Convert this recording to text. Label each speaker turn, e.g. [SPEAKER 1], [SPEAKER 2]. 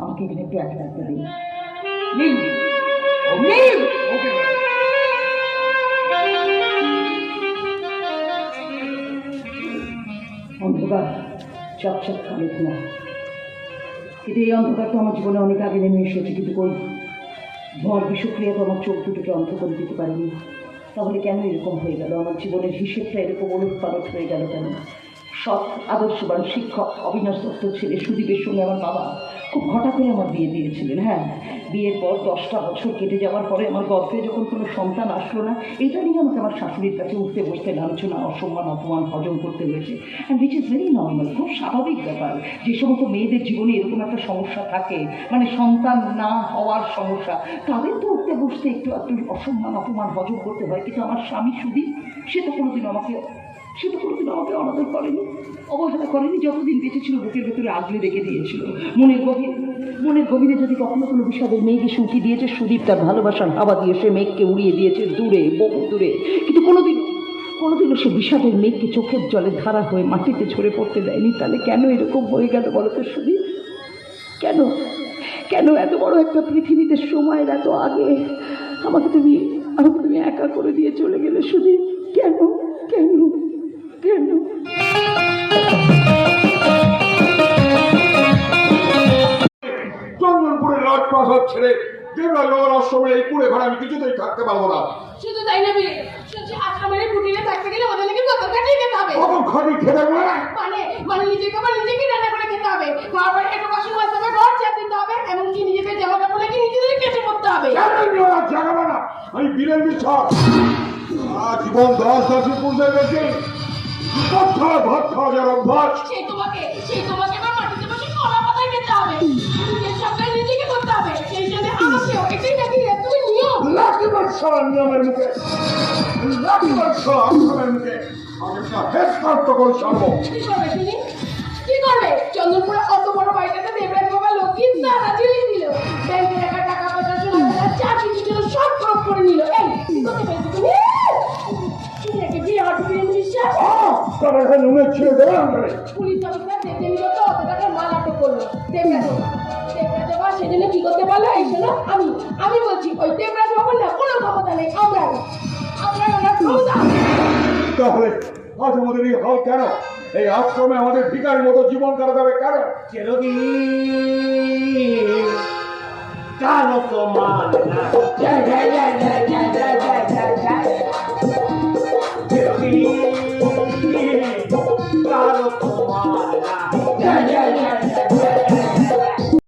[SPEAKER 1] আমাকে এখানে একটু একা থাকতে দিন। অন্ধকার। চকচক কালো ধোঁয়া। কিন্তু এই অন্ধকার তো আমার জীবনে অনেক আগে নেমে এসেছে, কিন্তু কই? ধোঁয়ার বিষক্রিয়া তো আমার চোখ দুটোকে অন্ধ করে দিতে পারিনি। তাহলে কেন এরকম হয়ে গেল? আমার জীবনের হিসেবটা এরকম পালট হয়ে গেল কেন? সৎ, আদর্শবান শিক্ষক, অবিনাশ দত্ত ছেলে সুদীপের সঙ্গে আমার বাবা খুব হঠাৎ করে আমার বিয়ে দিয়েছিলেন হ্যাঁ। বিয়ের পর দশটা বছর কেটে যাওয়ার পরে আমার গর্ভে যখন কোনো সন্তান আসলো না, এটা নিয়ে আমাকে আমার শাশুড়ির কাছে উঠতে বসতে লাঞ্ছনা, অসম্মান, অপমান, হজম করতে হয়েছে। And which is very normal খুব স্বাভাবিক ব্যাপার। যে সমস্ত মেয়েদের জীবনে এরকম একটা সমস্যা থাকে মানে সন্তান না হওয়ার সমস্যা, তাদের তো উঠতে বসতে একটু একটু অসম্মান, অপমান, হজম করতে হয়। কিন্তু আমার স্বামী সুদীপ সে তো কোনোদিন আমাকে সে তো কোনোদিন আমাকে অনাদর করেনি, অবহেলা করেনি, যতদিন বেঁচে ছিল, বুকের ভেতরে আগলে রেখে দিয়েছিল। মনের গভীর, মনের গভীরে যদি কখনো কোনো বিষাদের মেঘে শুঁকি দিয়েছে, সুদীপ তার ভালোবাসার হাওয়া দিয়ে সে মেঘকে উড়িয়ে দিয়েছে দূরে, বহু দূরে। কিন্তু কোনোদিন, কোনোদিনও সে বিষাদের মেঘকে চোখের জলে ধারা হয়ে মাটিতে ঝরে পড়তে দেয়নি। তাহলে কেন এরকম হয়ে গেল বলো তো সুদীপ? কেন? কেন এত বড় একটা পৃথিবীতে সময়ের এত আগে আমাকে তুমি আমাকে তুমি একা করে দিয়ে চলে গেলে সুদীপ? কেন? কেন?
[SPEAKER 2] চন্দনপুরের ছেড়ে দেবরাজ বাবার আশ্রমে এই কুড়ে ঘরে আমি কিছুতেই থাকতে পারব না।
[SPEAKER 3] শুধু তাই না বীর শুনছি আশ্রমের কুটিরে থাকতে গেলে ওদের নাকি গোসল কাটিয়ে খেতে হবে।
[SPEAKER 2] কখন খাবি খেতে পারব
[SPEAKER 3] মানে মানে নিজেকে নিজেকে রান্না করে খেতে হবে। একটু বাসন মাজতে হবে ঘর ঝাড় দিতে হবে এমনকি নিজেদের জামা কাপড় নাকি নিজেদের কেটে পড়তে হবে।
[SPEAKER 2] জাগাবে না। আমি বিশ্বাস সারা জীবন দশ দশই পুজো গেছি। ভাত খাওয়া ভাত খাওয়া যার অভ্যাস।
[SPEAKER 3] সেই তোমাকে সেই তোমাকে
[SPEAKER 2] বৎসর নিয়মের মুখে করে ছাড়বো
[SPEAKER 3] কি করবে শুনি কি করবে? চন্দনপুরে অত বড় বাড়িটাতে দেবরাজ বাবা লক্ষ্মী তারা ঝিলিয়ে দিল। ব্যাংকে রাখা টাকা পয়সা সোনা দানা কিছু ছিল সব খরচ করে নিল। এই তুমি? পুলিশ অফিসার দেখে নিল তো অত টাকার মাল আটক করল। দেবরাজ বাবা দেবরাজ বাবা সেজন্য কি করতে পারল? এই শোনো আমি আমি বলছি ওই দেবরাজ দিতে
[SPEAKER 2] হবে। আজ আমাদের এই হাল কেন? এই আশ্রমে আমাদের ভিকার মতো জীবন কাটাতে কেন?
[SPEAKER 4] Yeah, yeah, yeah.